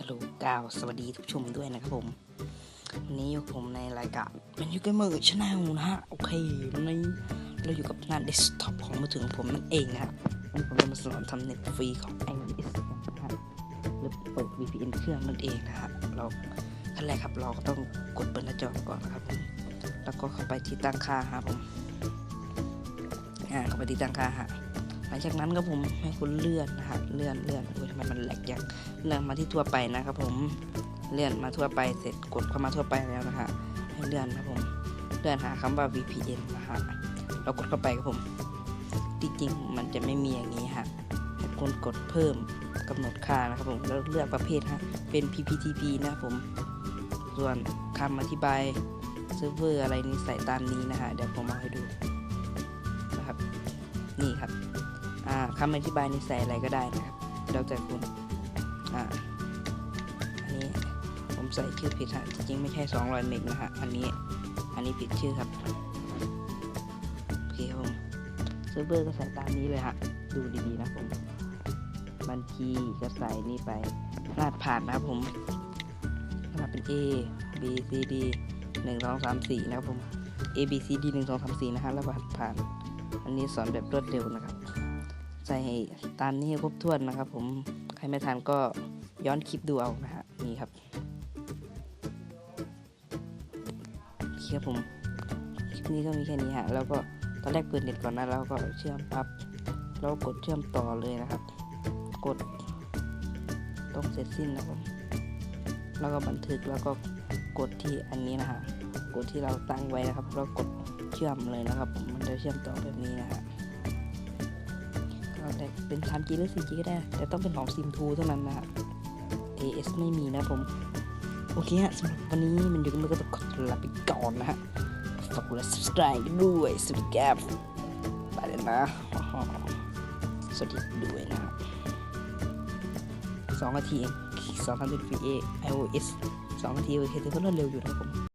ฮัลโหลกล่าว สวัสดีทุกชมด้วยนะครับผม วันนี้อยู่กับผมในรายการมันยูเกมเมอร์ชาแนลนะฮะ โอเค วันนี้เราอยู่กับหน้าเดสก์ท็อปของมือถือของผมนั่นเองนะฮะวันนี้ผมจะมาสอนทำเน็ตฟรีของ iOS นะฮะหรือเปิด VPN เครื่องนั่นเองนะฮะ เราขั้นแรกครับเราก็ต้องกดเปิดหน้าจอก่อนนะครับผม แล้วก็เข้าไปที่ตั้งค่าครับผม อ่าเข้าไปที่ตั้งค่าฮะ หลังจากนั้นครับผมให้คุณเลื่อนนะฮะเลื่อนเลื่อนโอ้ยทำไมมันแหลกอย่างเลื่อนมาที่ทั่วไปนะครับผมเลื่อนมาทั่วไปเสร็จกดเข้ามาทั่วไปแล้วนะฮะให้เลื่อนนะครับผมเลื่อนหาคำว่า VPN นะฮะเรากดเข้าไปครับผมจริงๆมันจะไม่มีอย่างนี้ฮะให้คุณกดเพิ่มกำหนดค่านะครับผมแล้วเลือกประเภทฮะเป็น PPTP นะครับผมส่วนคำอธิบายเซิร์ฟเวอร์อะไรนี้ใส่ตามนี้นะฮะเดี๋ยวผมเอาให้ดูนะครับนี่ครับ คำอธิบายในใส่อะไรก็ได้นะครับแล้วแต่คุณอ่าอันนี้ผมใส่ชื่อผิดฮะจริงๆไม่ใช่ 200 เมกนะฮะอันนี้อันนี้ผิดชื่อครับโอเคครับผมเซิร์ฟเวอร์ก็ใส่ตามนี้เลยฮะดูดีๆนะผมบัญชีก็ใส่นี่ไปรหัสผ่านนะครับผมรหัสเป็น A B C D 1 2 3 4 นะครับผม A B C D 1 2 3 4 นะฮะแล้วรหัสผ่าน อันนี้สอนแบบรวดเร็วนะครับ ใส่ตามนี้ให้ครบถ้วนนะครับ ผมใครไม่ทันก็ย้อนคลิปดูเอานะฮะนี่ครับโอเคครับผมคลิปนี้ก็มีแค่นี้ฮะแล้วก็ตอนแรกเปิดเน็ตก่อนนะแล้วก็เชื่อมปั๊บแล้วกดเชื่อมต่อเลยนะครับ กดต้องเสร็จสิ้นนะครับ แล้วก็บันทึกแล้วก็กดที่อันนี้นะฮะกดที่เราตั้งไว้นะครับ แล้วกดเชื่อมเลยนะครับ ผมมันจะเชื่อมต่อแบบนี้นะฮะ ก็ได้เป็น 3G หรือ 4G ก็ได้ แต่ต้องเป็นของซิมทูเท่านั้นนะฮะ AS ไม่มีนะผม โอเคฮะสำหรับวันนี้มันอยู่กันมือก็ต้องขอลาไปก่อนนะฮะฝากกดไลค์ subscribe ด้วยสวัสดีครับไปเลยนะสวัสดีด้วยนะสองนาทีเองสองนาทีฟรี iOS สองนาทีโอเคถือว่าเร็วอยู่นะผม